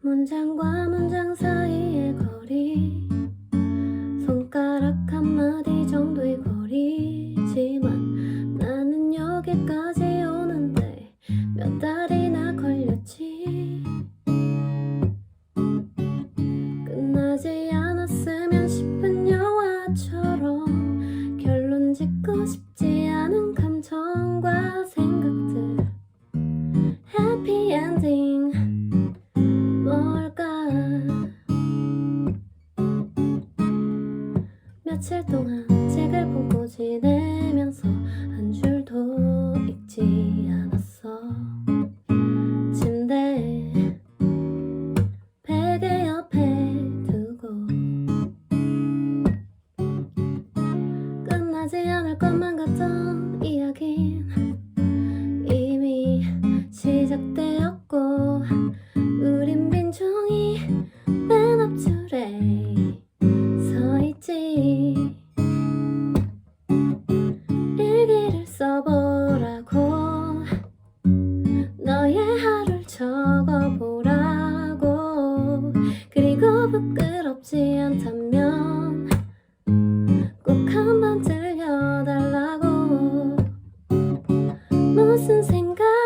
문장과 문장 사이의 거리 손가락 한마디 정도의 거리지만 나는 여기까지 오는데 몇 달이나 걸렸지? 끝나지 않았으면 싶은 영화처럼 결론 짓고 싶지 않은 감정과 며칠 동안 책을 품고 지내면서 한 줄도 읽지 않았어. 침대 베개 옆에 두고 끝나지 않을 것만 같던 이야긴 이미 시작되었고 부끄럽지 않다면 꼭 한번 들려달라고. 무슨 생각